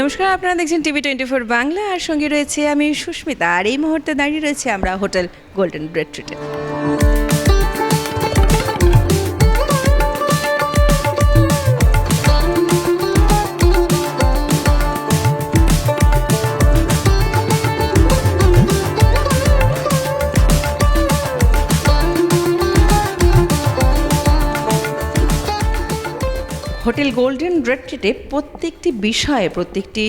নমস্কার, আপনারা দেখছেন টিভি টোয়েন্টি ফোর বাংলা। আর সঙ্গে রয়েছে আমি সুস্মিতা। আর এই মুহূর্তে দাঁড়িয়ে রয়েছে আমরা হোটেল গোল্ডেন ব্রেড ট্রিটে হোটেল গোল্ডেন রেট্রিটে প্রত্যেকটি বিষয়ে, প্রত্যেকটি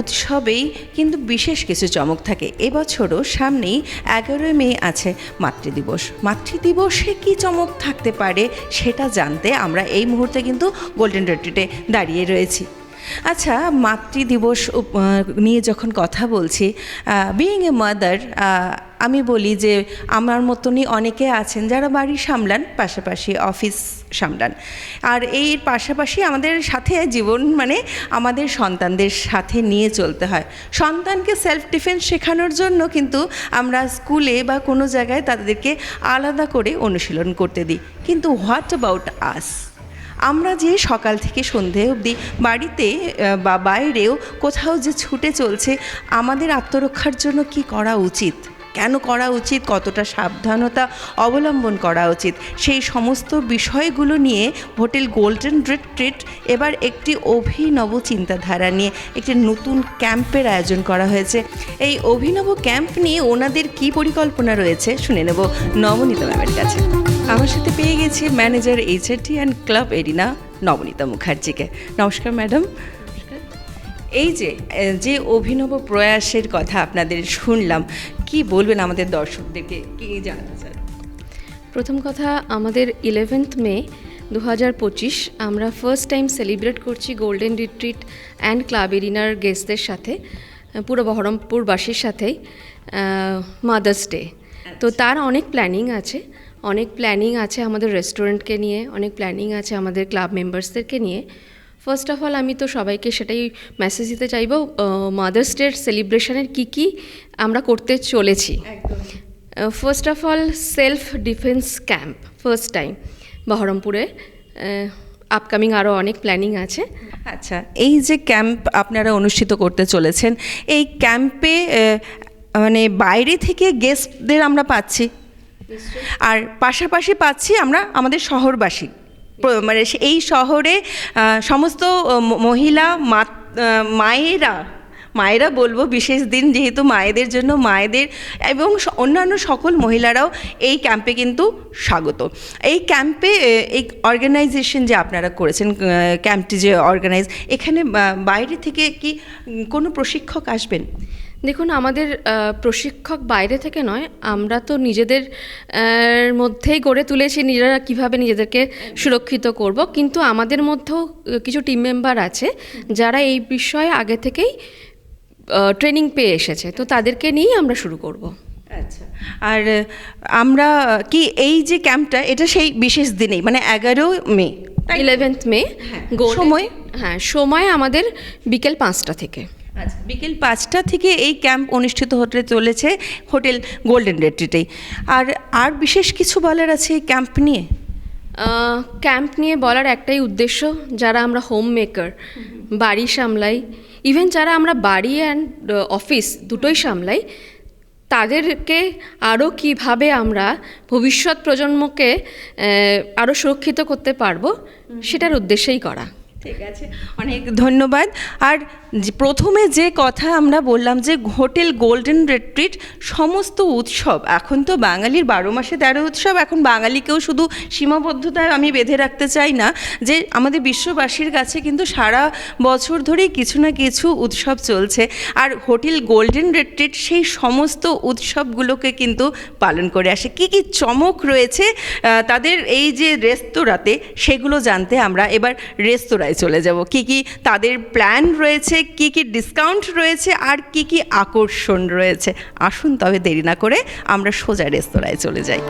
উৎসবেই কিন্তু বিশেষ কিছু চমক থাকে। এবছরও সামনেই এগারোই মে আছে মাতৃদিবস। মাতৃদিবসে কি চমক থাকতে পারে সেটা জানতে আমরা এই মুহূর্তে কিন্তু গোল্ডেন রেট্রিটে দাঁড়িয়ে রয়েছি। আচ্ছা মাতৃদিবস নিয়ে যখন কথা বলছি বিইং এ মাদার আমি বলি যে আমার মতনই অনেকে আছেন যারা বাড়ি সামলান, পাশাপাশি অফিস সামলান। আর এই পাশাপাশি আমাদের সাথে জীবন মানে আমাদের সন্তানদের সাথে নিয়ে চলতে হয়। সন্তানকে সেলফ ডিফেন্স শেখানোর জন্য কিন্তু আমরা স্কুলে বা কোনো জায়গায় তাদেরকে আলাদা করে অনুশীলন করতে দিই। কিন্তু হোয়াট অ্যাবাউট আস আমরা যে সকাল থেকে সন্ধে অবধি বাড়িতে বা বাইরেও কোথাও যে ছুটে চলছে, আমাদের আত্মরক্ষার জন্য কি করা উচিত? কেন করা উচিত? কতটা সাবধানতা অবলম্বন করা উচিত? সেই সমস্ত বিষয়গুলো নিয়ে হোটেল গোল্ডেন ট্রিট এবার একটি অভিনব চিন্তাধারা নিয়ে একটি নতুন ক্যাম্পের আয়োজন করা হয়েছে। এই অভিনব ক্যাম্প নিয়ে ওনাদের কি পরিকল্পনা রয়েছে শুনে নেব নবনীতা ম্যামের কাছে। আমার সাথে পেয়ে গেছি manager HRT and club arena Nabanita মুখার্জিকে। নমস্কার ম্যাডাম এই যে যে অভিনব প্রয়াসের কথা আপনাদের শুনলাম কি বলবেন আমাদের দর্শকদেরকে? কি জানাতে চান প্রথম কথা আমাদের ইলেভেন্থ মে দু হাজার পঁচিশ আমরা ফার্স্ট টাইম সেলিব্রেট করছি গোল্ডেন রিট্রিট অ্যান্ড ক্লাব এরিনার গেস্টদের সাথে পুরো বহরমপুরবাসীর সাথেই মাদার্স ডে তো তার অনেক প্ল্যানিং আছে। অনেক প্ল্যানিং আছে আমাদের রেস্টুরেন্টকে নিয়ে অনেক প্ল্যানিং আছে আমাদের ক্লাব মেম্বার্সদেরকে নিয়ে। ফার্স্ট অফ অল আমি তো সবাইকে সেটাই মেসেজ দিতে চাইব মাদার্স ডের সেলিব্রেশনের কী কী আমরা করতে চলেছি। First of all self defence camp first time বহরমপুরে। আপকামিং আরও অনেক প্ল্যানিং আছে। আচ্ছা এই যে ক্যাম্প আপনারা অনুষ্ঠিত করতে চলেছেন এই ক্যাম্পে মানে বাইরে থেকে গেস্টদের আমরা পাচ্ছি। আর পাশাপাশি পাচ্ছি আমরা আমাদের শহরবাসী। মানে এই শহরে সমস্ত মহিলা, মা- মায়েরা মায়েরা বলব বিশেষ দিন যেহেতু মায়েদের জন্য মায়েদের এবং অন্যান্য সকল মহিলারাও এই ক্যাম্পে কিন্তু স্বাগত। এই ক্যাম্পে এই অর্গানাইজেশন যে আপনারা করেছেন ক্যাম্পটি যে অর্গানাইজ, এখানে বাইরে থেকে কি কোনো প্রশিক্ষক আসবেন? দেখুন আমাদের প্রশিক্ষক বাইরে থেকে নয় আমরা তো নিজেদের মধ্যেই গড়ে তুলেছি নিজেরা কীভাবে নিজেদেরকে সুরক্ষিত করব। কিন্তু আমাদের মধ্যেও কিছু টিম মেম্বার আছে যারা এই বিষয়ে আগে থেকেই ট্রেনিং পেয়ে এসেছে। তো তাদেরকে নিয়েই আমরা শুরু করব। আচ্ছা আর আমরা কি এই যে ক্যাম্পটা এটা সেই বিশেষ দিনেই মানে এগারো মে ইলেভেন্থ মে Golden- সময়? হ্যাঁ সময় আমাদের বিকেল পাঁচটা থেকে। আচ্ছা বিকেল পাঁচটা থেকে এই ক্যাম্প অনুষ্ঠিত হতে চলেছে হোটেল গোল্ডেন রেট্রিটেই। আর আর বিশেষ কিছু বলার আছে এই ক্যাম্প নিয়ে? ক্যাম্প নিয়ে বলার একটাই উদ্দেশ্য যারা আমরা হোম। মেকার বাড়ি সামলাই ইভেন যারা আমরা বাড়ি অ্যান্ড অফিস দুটোই সামলাই তাদেরকে আরও কীভাবে আমরা ভবিষ্যৎ প্রজন্মকে আরও সুরক্ষিত করতে পারব সেটার উদ্দেশ্যেই করা। ঠিক আছে অনেক ধন্যবাদ। আর প্রথমে যে কথা আমরা বললাম যে হোটেল গোল্ডেন রেট্রিট সমস্ত উৎসব, এখন তো বাঙালির বারো মাসে তেরো উৎসব, এখন বাঙালিকেও শুধু সীমাবদ্ধতায় আমি বেঁধে রাখতে চাই না, যে আমাদের বিশ্ববাসীর কাছে কিন্তু সারা বছর ধরেই কিছু না কিছু উৎসব চলছে। আর হোটেল গোল্ডেন রেট্রিট সেই সমস্ত উৎসবগুলোকে কিন্তু পালন করে আসে। কি কি চমক রয়েছে তাদের এই যে রেস্তোরাঁতে, সেগুলো জানতে আমরা এবার রেস্তোরাঁয় চলে যাব। কি কি তাদের প্ল্যান রয়েছে কি কি ডিসকাউন্ট রয়েছে আর কি কি আকর্ষণ রয়েছে? আসুন তবে দেরি না করে আমরা সোজা রেস্তোরাঁয় চলে যাই।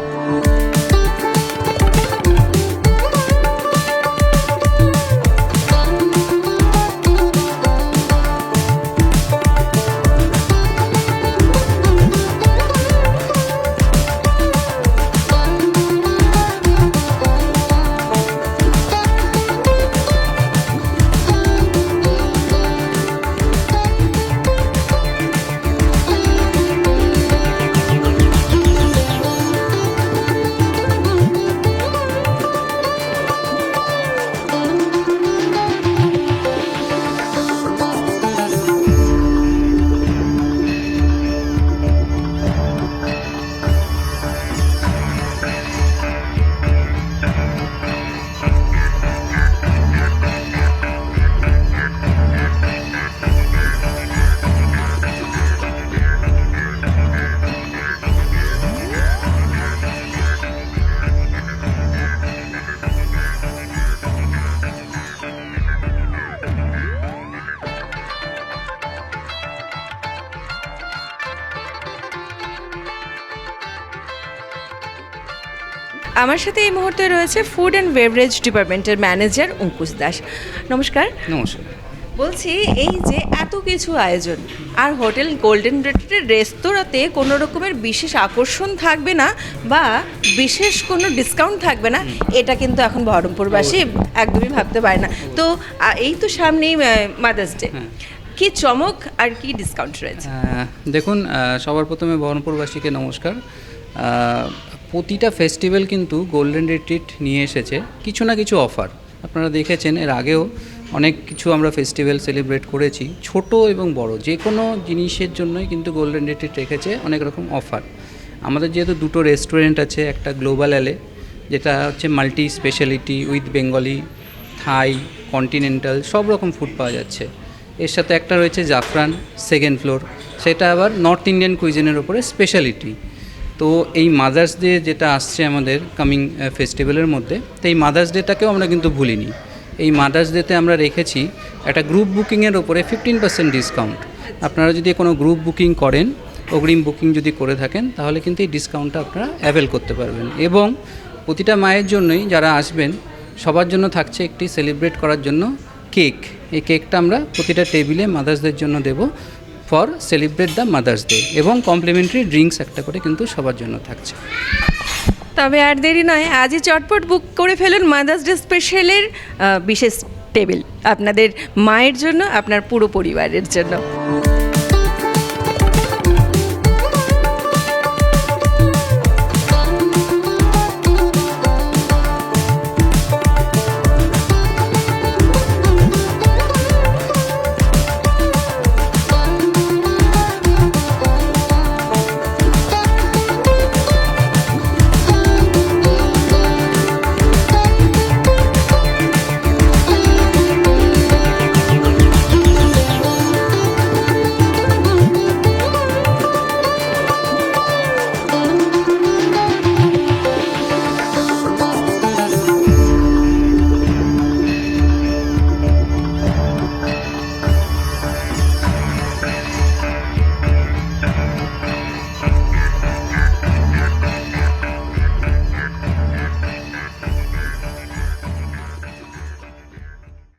আমার সাথে এই মুহূর্তে রয়েছে ফুড অ্যান্ড বেভারেজ ডিপার্টমেন্টের ম্যানেজার অঙ্কুশ দাস। নমস্কার। নমস্কার। বলছি এই যে এত কিছু আয়োজন আর হোটেল গোল্ডেন রেটের রেস্তোরাঁতে কোনো রকমের বিশেষ আকর্ষণ থাকবে না বা বিশেষ কোনো ডিসকাউন্ট থাকবে না এটা কিন্তু এখন বহরমপুরবাসী একদমই ভাবতে পারে না। তো এই তো সামনেই মাদার্স ডে কি চমক আর কি ডিসকাউন্ট রয়েছে? দেখুন সবার প্রথমে বহরমপুরবাসীকে নমস্কার। প্রতিটা ফেস্টিভ্যাল কিন্তু গোল্ডেন রিট্রিট নিয়ে এসেছে। কিছু না কিছু অফার আপনারা দেখেছেন, এর আগেও অনেক কিছু আমরা ফেস্টিভ্যাল সেলিব্রেট করেছি। ছোট এবং বড় যে কোনো জিনিসের জন্যই কিন্তু গোল্ডেন রিট্রিট রেখেছে অনেক রকম অফার আমাদের যেহেতু দুটো রেস্টুরেন্ট আছে, একটা গ্লোবাল অ্যালে যেটা হচ্ছে multi speciality with Bengali Thai continental সব রকম ফুড পাওয়া যাচ্ছে। এর সাথে একটা রয়েছে জাফরান সেকেন্ড ফ্লোর সেটা আবার নর্থ ইন্ডিয়ান কুইজিনের ওপরে স্পেশালিটি তো এই মাদার্স ডে যেটা আসছে আমাদের কামিং ফেস্টিভ্যালের মধ্যে, তো এই মাদার্স ডেটাকেও আমরা কিন্তু ভুলিনি। এই মাদার্স ডেতে আমরা রেখেছি একটা গ্রুপ বুকিংয়ের ওপরে ফিফটিন পার্সেন্ট ডিসকাউন্ট আপনারা যদি কোনো গ্রুপ বুকিং করেন, অগ্রিম বুকিং যদি করে থাকেন, তাহলে কিন্তু এই ডিসকাউন্টটা আপনারা অ্যাভেল করতে পারবেন। এবং প্রতিটা মায়ের জন্যই যারা আসবেন, সবার জন্য থাকছে একটি সেলিব্রেট করার জন্য কেক এই কেকটা আমরা প্রতিটা টেবিলে মাদার্সদের জন্য দেব। For celebrate the mothers day এবং কমপ্লিমেন্টারি ড্রিঙ্কস একটা করে কিন্তু সবার জন্য থাকছে। তবে আর দেরি নয়, আজই চটপট বুক করে ফেলুন মাদার্স ডে স্পেশালের বিশেষ টেবিল আপনাদের মায়ের জন্য, আপনার পুরো পরিবারের জন্য।